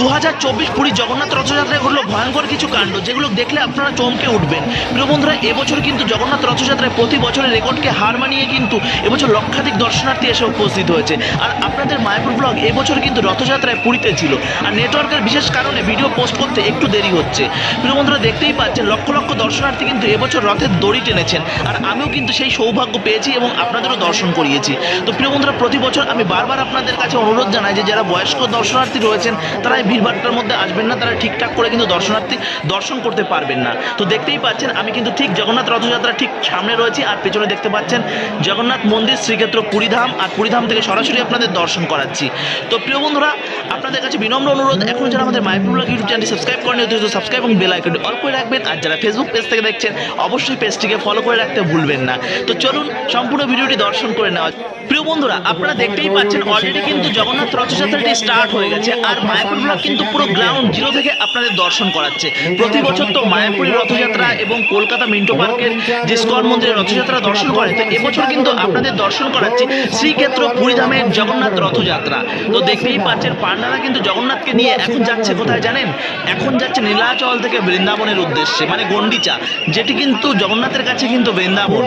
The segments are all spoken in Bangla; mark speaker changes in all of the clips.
Speaker 1: দু হাজার চব্বিশ পুরী জগন্নাথ রথযাত্রায় ঘটলো ভয়ঙ্কর কিছু কাণ্ড, যেগুলো দেখলে আপনারা চমকে উঠবেন। প্রিয় বন্ধুরা, এবছর কিন্তু জগন্নাথ রথযাত্রায় প্রতি বছরের রেকর্ডকে হার মানিয়ে কিন্তু এবছর লক্ষাধিক দর্শনার্থী এসে উপস্থিত হয়েছে। আর আপনাদের মায়াপুর ব্লগ এবছর কিন্তু রথযাত্রায় পুরীতে ছিল। আর নেটওয়ার্কের বিশেষ কারণে ভিডিও পোস্ট করতে একটু দেরি হচ্ছে। প্রিয় বন্ধুরা, দেখতেই পাচ্ছেন, লক্ষ লক্ষ দর্শনার্থী কিন্তু এবছর রথের দড়ি টেনেছেন। আর আমিও কিন্তু সেই সৌভাগ্য পেয়েছি এবং আপনাদেরও দর্শন করিয়েছি। তো প্রিয় বন্ধুরা, প্রতি বছর আমি বারবার আপনাদের কাছে অনুরোধ জানাই যে যারা বয়স্ক দর্শনার্থী রয়েছেন, তারা এই ভিড়ভাট্টার মধ্যে আসবেন না, তারা ঠিকঠাক করে কিন্তু দর্শনার্থী দর্শন করতে পারবেন না। তো দেখতেই পাচ্ছেন, আমি কিন্তু ঠিক জগন্নাথ রথযাত্রা ঠিক সামনে রয়েছি, আর পেছনে দেখতে পাচ্ছেন জগন্নাথ মন্দির, শ্রীক্ষেত্র পুরীধাম, আর পুরীধাম থেকে সরাসরি আপনাদের দর্শন করাচ্ছি। তো প্রিয় বন্ধুরা, আপনাদের কাছে বিনম্র অনুরোধ, এখন যারা আমাদের মাইপুর ইউটিউব চ্যানেলটি সাবস্ক্রাইব করেন অতিরিক্ত সাবস্ক্রাইব এবং বেল আইকনটি অল করে রাখবেন, আর যারা ফেসবুক পেজ থেকে দেখছেন, অবশ্যই পেজটিকে ফলো করে রাখতে ভুলবেন না। তো চলুন, সম্পূর্ণ ভিডিওটি দর্শন করে নেওয়া প্রিয় বন্ধুরা, আপনারা দেখতেই পাচ্ছেন অলরেডি কিন্তু জগন্নাথ রথযাত্রাটি স্টার্ট হয়ে গেছে, আর মায়াপুর ব্লগ কিন্তু পুরো গ্রাউন্ড জিরো থেকে আপনাদের দর্শন করাচ্ছে। প্রতি বছর তো মায়াপুরের রথযাত্রা এবং কলকাতা মিন্টো পার্কের যে স্কন মন্দিরের রথযাত্রা দর্শন করে, তো এবছর কিন্তু আপনাদের দর্শন করাচ্ছি শ্রীক্ষেত্র পুরীধামের জগন্নাথ রথযাত্রা। তো দেখতেই পাচ্ছেন পান্ডারা কিন্তু জগন্নাথকে নিয়ে এখন যাচ্ছে কোথায় জানেন? এখন যাচ্ছে নীলাচল থেকে বৃন্দাবনের উদ্দেশ্যে মানে গন্ডিচা যেটি কিন্তু জগন্নাথের কাছে কিন্তু বৃন্দাবন।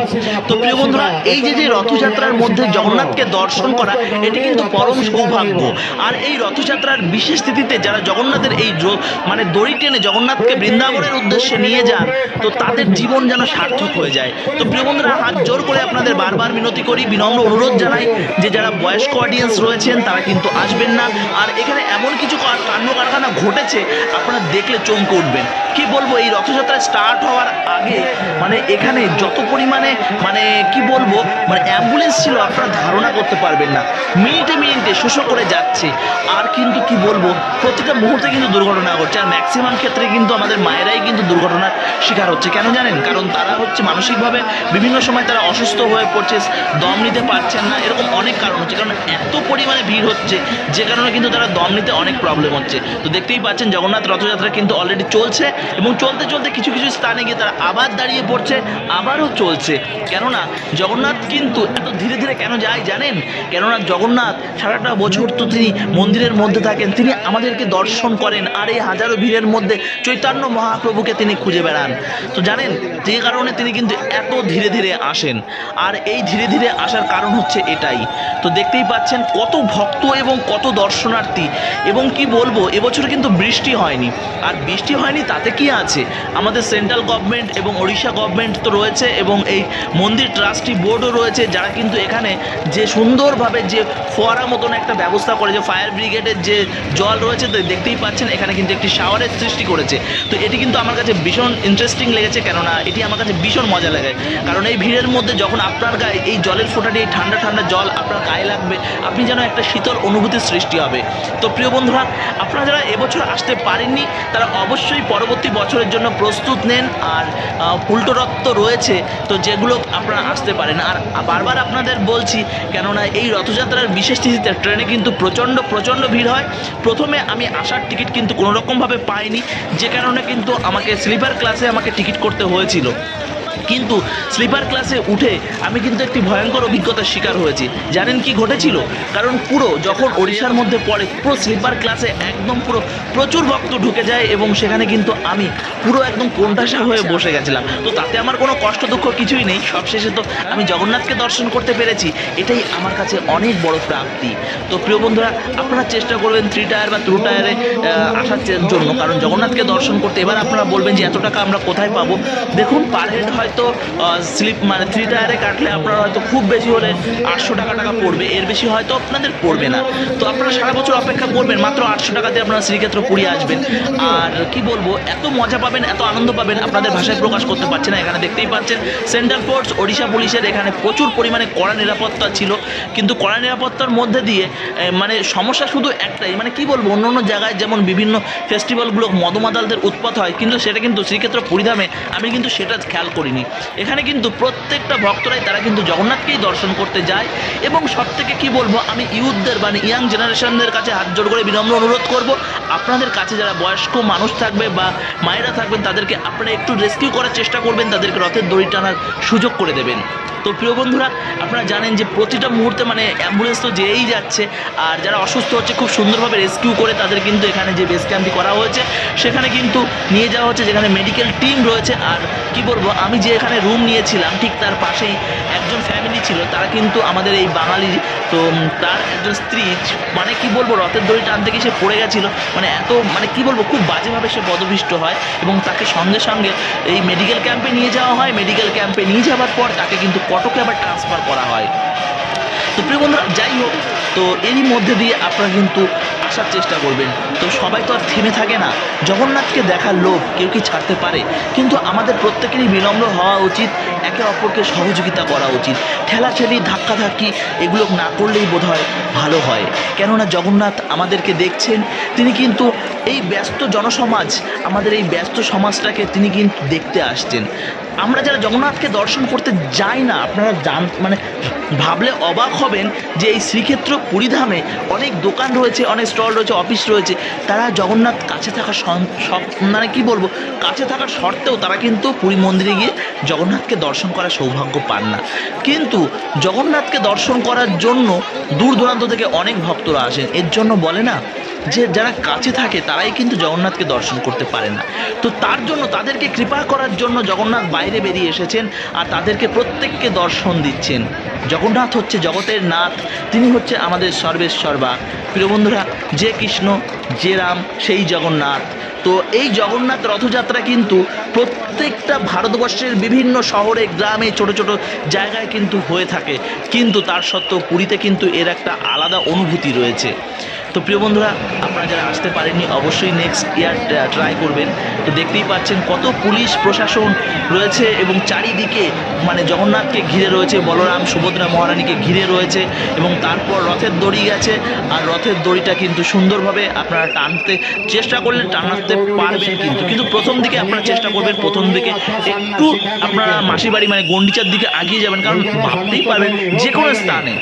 Speaker 1: তো প্রিয় বন্ধুরা, এই যে যে রথযাত্রার মধ্যে জগন্নাথকে দর্শন করা, এটি কিন্তু পরম সৌভাগ্য। আর এই রথযাত্রার বিশেষ তিথিতে যারা জগন্নাথের এই মানে দড়ি টেনে জগন্নাথকে বৃন্দাবনের উদ্দেশ্যে নিয়ে যান, তো তাদের জীবন যেন সার্থক হয়ে যায়। তো প্রিয় বন্ধুরা, হাত জোর করে আপনাদের বারবার মিনতি করি, বিনম্র অনুরোধ জানাই যে যারা বয়স্ক অডিয়েন্স রয়েছেন, তারা কিন্তু আসবেন না। আর এখানে এমন কিছু কান্ড কারখানা ঘটেছে, আপনারা দেখলে চমকে উঠবেন। কি বলব, এই রথযাত্রা স্টার্ট হওয়ার আগে মানে এখানে যত পরিমাণে মানে কি বলব মানে অ্যাম্বুলেন্স ছিল, আপনারা ধারণা করতে পারবেন না। মিনিটে মিনিটে শোষো করে যাচ্ছে। আর কিন্তু কি বলব প্রতিটা মুহূর্তে কিন্তু দুর্ঘটনা ঘটছে। আর ম্যাক্সিমাম ক্ষেত্রে কিন্তু আমাদের মায়েরাই কিন্তু দুর্ঘটনার শিকার হচ্ছে। কেন জানেন? কারণ তারা হচ্ছে মানসিকভাবে বিভিন্ন সময় তারা অসুস্থ হয়ে পড়ছে, দম নিতে পারছেন না, এরকম অনেক কারণ হচ্ছে। কারণ এত পরিমাণে ভিড় হচ্ছে, যে কারণে কিন্তু তারা দম নিতে অনেক প্রবলেম হচ্ছে। তো দেখতেই পাচ্ছেন, জগন্নাথ রথযাত্রা কিন্তু অলরেডি চলছে। এবং চলতে চলতে কিছু কিছু স্থানে গিয়ে তারা আবার দাঁড়িয়ে পড়ছে, আবারও চলছে। কেননা জগন্নাথ কিন্তু এত ধীরে ধীরে কেন যায় জানেন? কেননা জগন্নাথ সারাটা বছর তো তিনি মন্দিরের মধ্যে থাকেন, তিনি আমাদেরকে দর্শন করেন আর এই হাজারো ভিড়ের মধ্যে চৈতন্য মহাপ্রভুকে তিনি খুঁজে বেড়ান। তো জানেন, যে কারণে তিনি কিন্তু এত ধীরে ধীরে আসেন। আর এই ধীরে ধীরে আসার কারণ হচ্ছে এটাই। তো দেখতেই পাচ্ছেন কত ভক্ত এবং কত দর্শনার্থী। এবং কি বলব, এবছর কিন্তু বৃষ্টি হয়নি। আর বৃষ্টি হয়নি তাতে কি আছে। আমাদের সেন্ট্রাল গভর্নমেন্ট এবং ওড়িশা গভর্নমেন্ট তো রয়েছে এবং এই মন্দির ট্রাস্টি বোর্ডও রয়েছে, যারা কিন্তু এখানে যে সুন্দরভাবে যে ফোয়ারা মতন একটা ব্যবস্থা করে, যে ফায়ার ব্রিগেডের যে জল রয়েছে, তো দেখতেই পাচ্ছেন, এখানে কিন্তু একটি শাওয়ারের সৃষ্টি করেছে। তো এটি কিন্তু আমার কাছে ভীষণ ইন্টারেস্টিং লেগেছে, কেননা এটি আমার কাছে ভীষণ মজা লাগে। কারণ এই ভিড়ের মধ্যে যখন আপনার গায়ে এই জলের ফোঁটাটি এই ঠান্ডা ঠান্ডা জল আপনার গায়ে লাগবে, আপনি যেন একটা শীতল অনুভূতির সৃষ্টি হবে। তো প্রিয় বন্ধুরা, আপনারা যারা এবছর আসতে পারেননি, তারা অবশ্যই পরবর্তী বছরের জন্য প্রস্তুত নেন আর উল্টো রক্ত রয়েছে, তো যেগুলো আপনারা আসতে পারেন। আর বারবার আপনাদের বলছি, কেননা এই রথযাত্রার বিশেষ তিথিতে ট্রেনে কিন্তু প্রচণ্ড প্রচণ্ড ভিড় হয়। প্রথমে আমি আসার টিকিট কিন্তু কোনোরকমভাবে পাইনি, যে কারণে কিন্তু আমাকে স্লিপার ক্লাসে আমাকে টিকিট করতে হয়েছিল। কিন্তু স্লিপার ক্লাসে উঠে আমি কিন্তু একটি ভয়ঙ্কর অভিজ্ঞতার শিকার হয়েছি। জানেন কি ঘটেছিল? কারণ পুরো যখন ওড়িশার মধ্যে পড়ে, পুরো স্লিপার ক্লাসে একদম পুরো প্রচুর ভক্ত ঢুকে যায় এবং সেখানে কিন্তু আমি পুরো একদম কোণঠাসা হয়ে বসে গেছিলাম। তো তাতে আমার কোনো কষ্ট দুঃখ কিছুই নেই। সবশেষে তো আমি জগন্নাথকে দর্শন করতে পেরেছি। এটাই আমার কাছে অনেক বড় প্রাপ্তি। তো প্রিয় বন্ধুরা, আপনারা চেষ্টা করবেন থ্রি টায়ার বা টু টায়ারে আসার জন্য। কারণ জগন্নাথকে দর্শন করতে এবার আপনারা বলবেন যে এত টাকা আমরা কোথায় পাবো? দেখুন পার হেড হয়তো স্লিপ মানে থ্রি টায়ারে কাটলে আপনারা হয়তো খুব বেশি হলে আটশো টাকা টাকা পড়বে। এর বেশি হয়তো আপনাদের পড়বে না। তো আপনারা সারা বছর অপেক্ষা করবেন, মাত্র আটশো টাকাতে আপনারা শ্রীক্ষেত্র পুরী আসবেন। আর কি বলব, এত মজা পাবেন, এত আনন্দ পাবেন, আপনাদের ভাষায় প্রকাশ করতে পারছে না। এখানে দেখতেই পাচ্ছেন সেন্ট্রাল ফোর্স ওড়িশা পুলিশের এখানে প্রচুর পরিমাণে কড়া নিরাপত্তা ছিল। কিন্তু কড়া নিরাপত্তার মধ্যে দিয়ে মানে সমস্যা শুধু একটাই মানে কি বলব, অন্য অন্য জায়গায় যেমন বিভিন্ন ফেস্টিভ্যালগুলো মদমাদালদের উৎপাত হয়, কিন্তু সেটা কিন্তু শ্রীক্ষেত্র পরিধামে, আমি কিন্তু সেটা খেয়াল করিনি। এখানে কিন্তু প্রত্যেকটা ভক্তরাই তারা কিন্তু জগন্নাথকেই দর্শন করতে যায়। এবং সব থেকে কী বলব, আমি ইউথদের মানে ইয়াং জেনারেশনদের কাছে হাত জোর করে বিনম্র অনুরোধ করব, আপনাদের কাছে যারা বয়স্ক মানুষ থাকবে বা মায়েরা থাকবেন, তাদেরকে আপনারা একটু রেস্কিউ করার চেষ্টা করবেন, তাদেরকে রথের দড়ি টানার সুযোগ করে দেবেন। তো প্রিয় বন্ধুরা, আপনারা জানেন যে প্রতিটা মুহূর্তে মানে অ্যাম্বুলেন্স তো যেই যাচ্ছে, আর যারা অসুস্থ হচ্ছে খুব সুন্দরভাবে রেস্কিউ করে তাদের কিন্তু এখানে যে বেস ক্যাম্পটি করা হয়েছে, সেখানে কিন্তু নিয়ে যাওয়া হচ্ছে, যেখানে মেডিকেল টিম রয়েছে, আর কি বলব, আমি যে এখানে রুম নিয়েছিলাম, ঠিক তার পাশেই একজন ফ্যামিলি ছিল, তারা কিন্তু আমাদের এই বাঙালি, তো তার একজন স্ত্রী মানে কি বলব, রথের দড়ি টানতে গিয়ে সে পড়ে গেছিল মানে এত মানে কি বলব, খুব বাজেভাবে সে পদপিষ্ট হয়, এবং তাকে সঙ্গে সঙ্গে এই মেডিকেল ক্যাম্পে নিয়ে যাওয়া হয় মেডিকেল ক্যাম্পে নিয়ে যাওয়ার পর তাকে কিন্তু কটকে আবার ট্রান্সফার করা হয়। তো প্রিয় বন্ধুরা, যাই হোক, তো এরই মধ্যে দিয়ে আপনারা কিন্তু আসার চেষ্টা করবেন। তো সবাই তো আর থেমে থাকে না। জগন্নাথকে দেখার লোভ কেউ কি ছাড়তে পারে? কিন্তু আমাদের প্রত্যেকেরই বিনম্র হওয়া উচিত, একে অপরকে সহযোগিতা করা উচিত। ঠেলাঠেলি, ধাক্কাধাক্কি, এগুলো না করলেই বোধ হয় ভালো হয়। কেননা জগন্নাথ আমাদেরকে দেখছেন, তিনি কিন্তু এই ব্যস্ত জনসমাজ, আমাদের এই ব্যস্ত সমাজটাকে তিনি কিন্তু দেখতে আসছেন। আমরা যারা জগন্নাথকে দর্শন করতে যাই না, আপনারা জান মানে ভাবলে অবাক হবেন যে এই শ্রীক্ষেত্র পুরীধামে অনেক দোকান রয়েছে, অনেক স্টল রয়েছে, অফিস রয়েছে। তারা জগন্নাথ কাছে থাকা মানে কি বলব, কাছে থাকার সত্ত্বেও তারা কিন্তু পুরী মন্দিরে গিয়ে জগন্নাথকে দর্শন করার সৌভাগ্য পান না। কিন্তু জগন্নাথকে দর্শন করার জন্য দূর দূরান্ত থেকে অনেক ভক্তরা আসেন। এর জন্য বলে না যে যারা কাছে থাকে, তারাই কিন্তু জগন্নাথকে দর্শন করতে পারে না। তো তার জন্য তাদেরকে কৃপা করার জন্য জগন্নাথ বাইরে বেরিয়ে এসেছেন আর তাদেরকে প্রত্যেককে দর্শন দিচ্ছেন। জগন্নাথ হচ্ছে জগতের নাথ, তিনি হচ্ছে আমাদের সর্বেশ্বরবা। প্রিয় বন্ধুরা, যে কৃষ্ণ, যে রাম, সেই জগন্নাথ। তো এই জগন্নাথ রথযাত্রা কিন্তু প্রত্যেকটা ভারতবর্ষের বিভিন্ন শহরে, গ্রামে, ছোট ছোট জায়গায় কিন্তু হয়ে থাকে। কিন্তু তার সত্ত্বেও পুরীতে কিন্তু এর একটা আলাদা অনুভূতি রয়েছে। তো প্রিয় বন্ধুরা, আপনারা যারা আসতে পারেননি, অবশ্যই নেক্সট ইয়ার ট্রাই করবেন। তো দেখতেই পাচ্ছেন কত পুলিশ প্রশাসন রয়েছে এবং চারিদিকে মানে জগন্নাথকে ঘিরে রয়েছে, বলরাম, সুভদ্রা মহারানীকে ঘিরে রয়েছে এবং তারপর রথের দড়ি গেছে আর রথের দড়িটা কিন্তু সুন্দরভাবে আপনারা টানতে চেষ্টা করলে টানাতে পারবেন কিন্তু। কিন্তু প্রথম দিকে আপনারা চেষ্টা করবেন, প্রথম দিকে একটু আপনারা মাসির বাড়ি মানে গন্ডিচার দিকে আগিয়ে যাবেন, কারণ ভাবতেই পারবেন যে কোনো স্থানে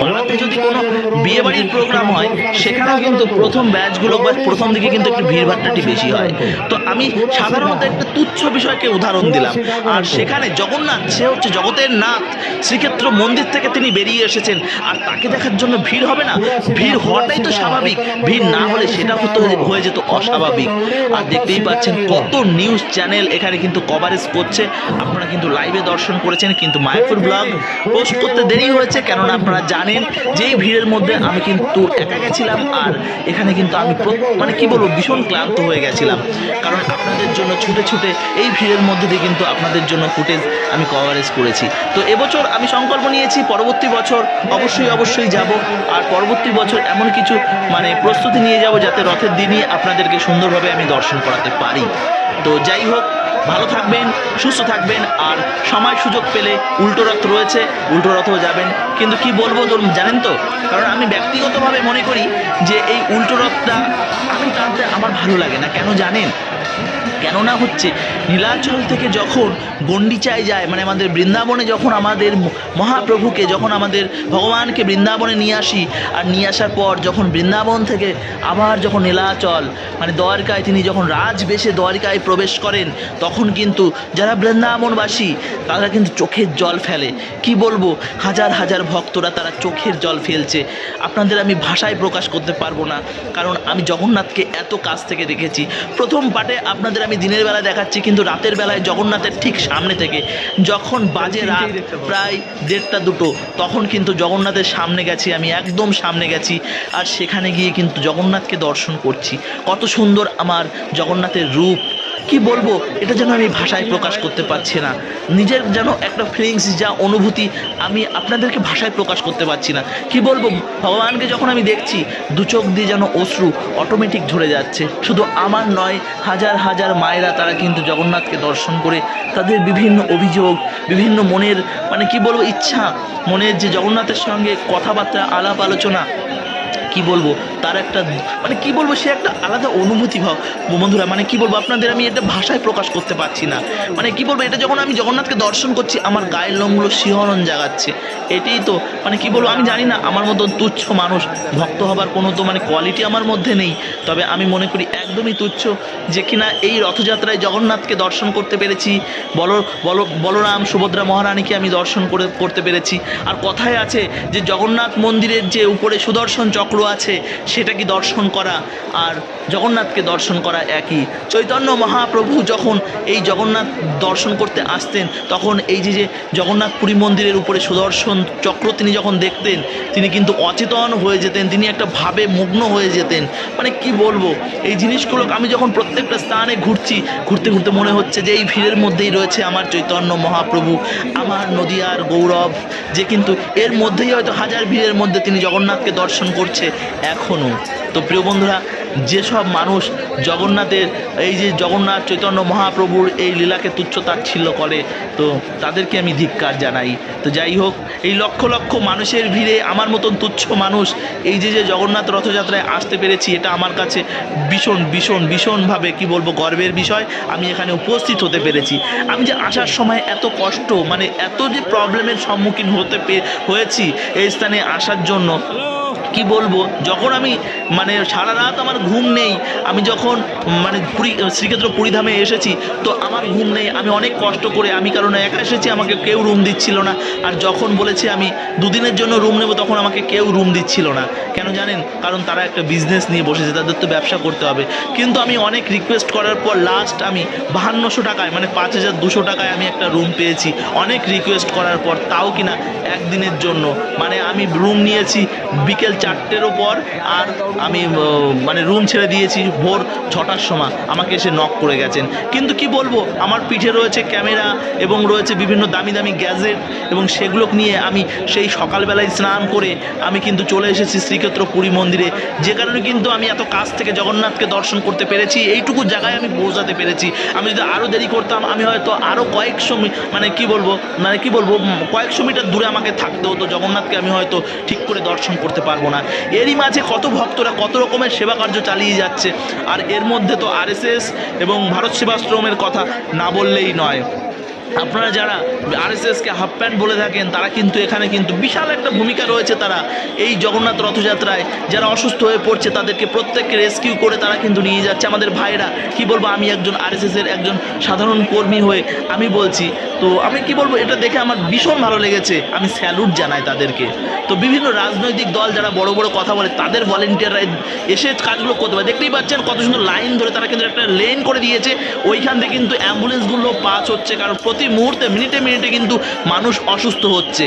Speaker 1: পাড়াতে যদি কোনো বিয়ে বাড়ির প্রোগ্রাম হয়, সেখানেও কিন্তু প্রথম ব্যাচগুলো বা প্রথম দিকে কিন্তু একটু ভিড়ভাট্টাটি বেশি হয়। তো আমি সাধারণত একটা তুচ্ছ বিষয়কে উদাহরণ দিলাম। আর সেখানে জগন্নাথ, সে হচ্ছে জগতের নাথ। শ্রীক্ষেত্র মন্দির থেকে তিনি বেরিয়ে এসেছেন। আর তাকে দেখার জন্য ভিড় হবে না। ভিড় হওয়াটাই তো স্বাভাবিক। ভিড় না হলে সেটা হতে হয়ে যেত অস্বাভাবিক। আর দেখতেই পাচ্ছেন কত নিউজ চ্যানেল এখানে কিন্তু কভারেজ করছে। আপনারা কিন্তু লাইভে দর্শন করেছেন কিন্তু মায়াপুর ব্লগ পোস্ট করতে দেরি হয়েছে। কেননা আপনারা জানেন যে এই ভিড়ের মধ্যে আমি কিন্তু একা গেছিলাম আর এখানে কিন্তু আমি মানে কি বলব, ভীষণ ক্লান্ত হয়ে গেছিলাম। কারণ আপনাদের জন্য ছুটে ছুটে এই ভিড়ের মধ্যে দিয়ে কিন্তু আপনাদের জন্য ফুটেজ আমি কভারেজ করেছি। তো এবছর আমি সংকল্প নিয়েছি, পরবর্তী বছর অবশ্যই অবশ্যই যাব আর পরবর্তী বছর এমন কিছু মানে প্রস্তুতি নিয়ে যাব যাতে রথের দিনই আপনাদেরকে সুন্দরভাবে আমি দর্শন করাতে পারি। তো যাই হোক ভালো থাকবেন, সুস্থ থাকবেন, আর সময় সুযোগ পেলে উল্টো রথ রয়েছে, উল্টো রথও যাবেন। কিন্তু কি বলব জানেন তো? কারণ আমি ব্যক্তিগতভাবে মনে করি যে এই উল্টো রথটা আমি টানতে আমার ভালো লাগে না। কেন জানেন? কেননা হচ্ছে নীলাচল থেকে যখন গন্ডিচায় যায় মানে আমাদের বৃন্দাবনে যখন আমাদের মহাপ্রভুকে, যখন আমাদের ভগবানকে বৃন্দাবনে নিয়ে আসি, আর নিয়ে আসার পর যখন বৃন্দাবন থেকে আবার যখন নীলাচল মানে দ্বারকায় তিনি যখন রাজবেশে দ্বারকায় প্রবেশ করেন, তখন কিন্তু যারা বৃন্দাবনবাসী, তারা কিন্তু চোখের জল ফেলে। কি বলব? হাজার হাজার ভক্তরা তারা চোখের জল ফেলছে। আপনাদের আমি ভাষায় প্রকাশ করতে পারব না, কারণ আমি জগন্নাথকে এত কাছ থেকে দেখেছি। প্রথম পার্টে আপনাদের আমি দিনের বেলায় দেখাচ্ছি কিন্তু রাতের বেলায় জগন্নাথের ঠিক সামনে থেকে যখন বাজে রাত প্রায় দেড়টা দুটো তখন কিন্তু জগন্নাথের সামনে গেছি আমি একদম সামনে গেছি আর সেখানে গিয়ে কিন্তু জগন্নাথকে দর্শন করছি। কত সুন্দর আমার জগন্নাথের রূপ কি বলব? এটা যেন আমি ভাষায় প্রকাশ করতে পারছি না। নিজের যেন একটা ফিলিংস যা অনুভূতি আমি আপনাদেরকে ভাষায় প্রকাশ করতে পারছি না। কি বলব? ভগবানকে যখন আমি দেখছি, দু চোখ দিয়ে যেন অশ্রু অটোমেটিক ঝরে যাচ্ছে। শুধু আমার নয়, হাজার হাজার মায়েরা তারা কিন্তু জগন্নাথকে দর্শন করে তাদের বিভিন্ন অভিযোগ, বিভিন্ন মনের মানে কি বলব, ইচ্ছা, মনের যে জগন্নাথের সঙ্গে কথাবার্তা আলাপ আলোচনা কি বলব? তার একটা মানে কি বলব, সে একটা আলাদা অনুভূতি ভাব। বন্ধুরা মানে কি বলব, আপনাদের আমি এটা ভাষায় প্রকাশ করতে পারছি না। মানে কি বলব, এটা যখন আমি জগন্নাথকে দর্শন করছি, আমার গায়ের লোমগুলো শিহরণ জাগাচ্ছে। এটাই তো মানে কি বলব, আমি জানি না, আমার মতো তুচ্ছ মানুষ ভক্ত হবার কোনো তো মানে কোয়ালিটি আমার মধ্যে নেই। তবে আমি মনে করি একদমই তুচ্ছ যে কিনা এই রথযাত্রায় জগন্নাথকে দর্শন করতে পেরেছি, বল বল, বলরাম, সুভদ্রা মহারানীকে আমি দর্শন করে, করতে পেরেছি। আর কথায় আছে যে, জগন্নাথ মন্দিরের যে উপরে সুদর্শন চক্র আছে, সেটা কি দর্শন করা আর জগন্নাথকে দর্শন করা একই? চৈতন্য মহাপ্রভু যখন এই জগন্নাথ দর্শন করতে আসতেন, তখন এই যে যে জগন্নাথ পুরী মন্দিরের উপরে সুদর্শন চক্র তিনি যখন দেখতেন, তিনি কিন্তু অচেতন হয়ে যেতেন, তিনি একটা ভাবে মগ্ন হয়ে যেতেন। মানে কি বলব, এই জিনিসগুলো আমি যখন প্রত্যেকটা স্থানে ঘুরছি, ঘুরতে ঘুরতে মনে হচ্ছে যে এই ভিড়ের মধ্যেই রয়েছে আমার চৈতন্য মহাপ্রভু, আমার নদিয়ার গৌরব, যে কিন্তু এর মধ্যেই হয়তো হাজার ভিড়ের মধ্যে তিনি জগন্নাথকে দর্শন করছে। এখনও তো প্রিয় বন্ধুরা, যেসব মানুষ জগন্নাথের, এই যে জগন্নাথ চৈতন্য মহাপ্রভুর এই লীলাকে তুচ্ছ তাচ্ছিল্য করে, তো তাদেরকে আমি ধিক্কার জানাই। তো যাই হোক, এই লক্ষ লক্ষ মানুষের ভিড়ে আমার মতন তুচ্ছ মানুষ এই যে যে জগন্নাথ রথযাত্রায় আসতে পেরেছি, এটা আমার কাছে ভীষণ ভীষণ, ভীষণভাবে কি বলব, গর্বের বিষয়। আমি এখানে উপস্থিত হতে পেরেছি। আমি যে আসার সময় এত কষ্ট মানে এত যে প্রবলেমের সম্মুখীন হতে হয়েছি এই স্থানে আসার জন্য কি বলব? যখন আমি মানে সারা রাত আমার ঘুম নেই, আমি যখন মানে পুরী, শ্রীক্ষেত্র পুরীধামে এসেছি, তো আমার ঘুম নেই, আমি অনেক কষ্ট করে, আমি কারণ একা এসেছি, আমাকে কেউ রুম দিচ্ছিল না। আর যখন বলেছি আমি দুদিনের জন্য রুম নেব, তখন আমাকে কেউ রুম দিচ্ছিল না। কেন জানেন? কারণ তারা একটা বিজনেস নিয়ে বসেছে, তাদের তো ব্যবসা করতে হবে। কিন্তু আমি অনেক রিকোয়েস্ট করার পর লাস্ট আমি বাহান্নশো টাকায় মানে পাঁচ হাজার দুশো টাকায় আমি একটা রুম পেয়েছি। অনেক রিকোয়েস্ট করার পর, তাও কিনা একদিনের জন্য। মানে আমি রুম নিয়েছি বিকেল চারটেরও পর আর আমি মানে রুম ছেড়ে দিয়েছি ভোর ছটার সময়। আমাকে এসে নক করে গেছেন। কিন্তু কি বলব, আমার পিঠে রয়েছে ক্যামেরা এবং রয়েছে বিভিন্ন দামি দামি গ্যাজেট এবং সেগুলো নিয়ে আমি সেই সকালবেলায় স্নান করে আমি কিন্তু চলে এসেছি শ্রীক্ষেত্র পুরী মন্দিরে। যে কারণে কিন্তু আমি এত কাছ থেকে জগন্নাথকে দর্শন করতে পেরেছি, এইটুকু জায়গায় আমি পৌঁছাতে পেরেছি। আমি যদি আরও দেরি করতাম, আমি হয়তো আরও কয়েকশো মানে কি বলব মানে কি বলব কয়েকশো মিটার দূরে আমাকে থাকতে হতো। জগন্নাথকে আমি হয়তো ঠিক করে দর্শন করতে পারব না। এরই মাঝে কত ভক্তরা কত রকমের সেবা কার্য চালিয়ে যাচ্ছে। আর এর মধ্যে তো আরএসএস এবং ভারত সেবাশ্রমের কথা না বললেই নয়। আপনারা যারা আরএসএসকে হাফ প্যান্ট বলে থাকেন, তারা কিন্তু এখানে কিন্তু বিশাল একটা ভূমিকা রয়েছে তারা এই জগন্নাথ রথযাত্রায়। যারা অসুস্থ হয়ে পড়ছে, তাদেরকে প্রত্যেককে রেস্কিউ করে তারা কিন্তু নিয়ে যাচ্ছে। আমাদের ভাইরা কি বলব, আমি একজন আরএসএসের একজন সাধারণ কর্মী হয়ে আমি বলছি। তো আমি কি বলব, এটা দেখে আমার ভীষণ ভালো লেগেছে। আমি স্যালুট জানাই তাদেরকে। তো বিভিন্ন রাজনৈতিক দল যারা বড় বড় কথা বলে, তাদের ভলেন্টিয়াররা এসে কাজগুলো করতে পারে। দেখতেই পাচ্ছেন কত সুন্দর লাইন ধরে তারা কিন্তু একটা লেন করে দিয়েছে। ওইখান থেকে কিন্তু অ্যাম্বুলেন্সগুলো পাস হচ্ছে, কারণ প্রতি মুহূর্তে, মিনিটে মিনিটে কিন্তু মানুষ অসুস্থ হচ্ছে।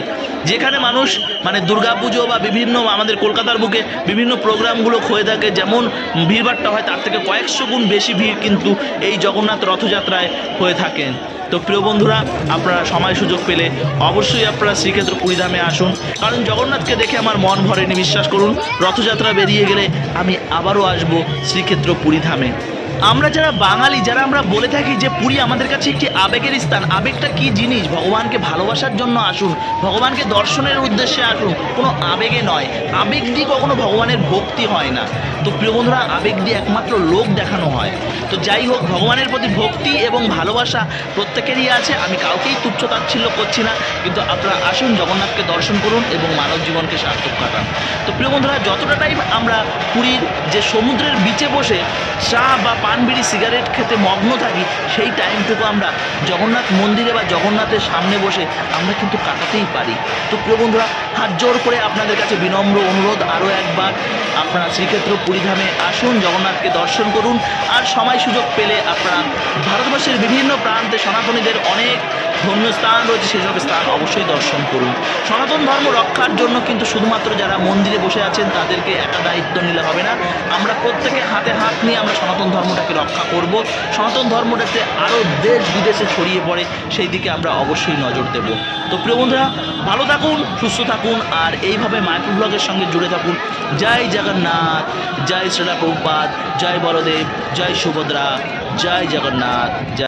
Speaker 1: যেখানে মানুষ মানে দুর্গাপুজো বা বিভিন্ন আমাদের কলকাতার বুকে বিভিন্ন প্রোগ্রামগুলো হয়ে থাকে, যেমন ভিড়ভাড়টা হয় তার থেকে কয়েকশো গুণ বেশি ভিড় কিন্তু এই জগন্নাথ রথযাত্রায় হয়ে থাকেন তো প্রিয় বন্ধুরা, আপনারা সময় সুযোগ পেলে অবশ্যই আপনারা শ্রীক্ষেত্র পুরীধামে আসুন। কারণ জগন্নাথকে দেখে আমার মন ভরেনি, বিশ্বাস করুন। রথযাত্রা বেরিয়ে গেলে আমি আবারও আসব শ্রীক্ষেত্র পুরীধামে আমরা যারা বাঙালি, যারা আমরা বলে থাকি যে পুরী আমাদের কাছে একটি আবেগের স্থান, আবেগটা কি জিনিস? ভগবানকে ভালোবাসার জন্য আসুন, ভগবানকে দর্শনের উদ্দেশ্যে আসুন, কোনো আবেগে নয়। আবেগ দিয়ে কখনো ভগবানের ভক্তি হয় না। তো প্রিয় বন্ধুরা, আবেগ দিয়ে একমাত্র লোক দেখানো হয়। তো যাই হোক, ভগবানের প্রতি ভক্তি এবং ভালোবাসা প্রত্যেকেরই আছে। আমি কাউকেই তুচ্ছ তাচ্ছিল্য করছি না, কিন্তু আপনারা আসুন, জগন্নাথকে দর্শন করুন এবং মানব জীবনকে সার্থক কাটান। তো প্রিয় বন্ধুরা, যতটা টাইম আমরা পুরীর যে সমুদ্রের বিচে বসে চা বা পান বিড়ি সিগারেট খেতে মগ্ন থাকি, সেই টাইমটুকু আমরা জগন্নাথ মন্দিরে বা জগন্নাথের সামনে বসে আমরা কিন্তু কাটাতেই পারি। তো প্রিয় বন্ধুরা, হাত জোর করে আপনাদের কাছে বিনম্র অনুরোধ, আরও একবার আপনারা শ্রীক্ষেত্র পুরীধামে আসুন, জগন্নাথকে দর্শন করুন, আর সময় সুযোগ পেলে আপনারা ভারতবর্ষের বিভিন্ন প্রান্তে সনাতনীদের অনেক ধর্মীয় স্থান রয়েছে সেসব স্থান অবশ্যই দর্শন করুন। সনাতন ধর্ম রক্ষার জন্য কিন্তু শুধুমাত্র যারা মন্দিরে বসে আছেন, তাদেরকে একা দায়িত্ব নিলে হবে না। আমরা প্রত্যেকে হাতে হাত নিয়ে আমরা সনাতন ধর্মটাকে রক্ষা করব। সনাতন ধর্মটাতে আরও দেশ বিদেশে ছড়িয়ে পড়ে, সেই দিকে আমরা অবশ্যই নজর দেব। তো প্রিয় বন্ধুরা, ভালো থাকুন, সুস্থ থাকুন, আর এইভাবে মাইক্রো ব্লগের সঙ্গে জুড়ে থাকুন। জয় জগন্নাথ, জয় শ্রীলা প্রভুপাত জয় বলদেব, জয় সুভদ্রা, জয় জগন্নাথ, জয়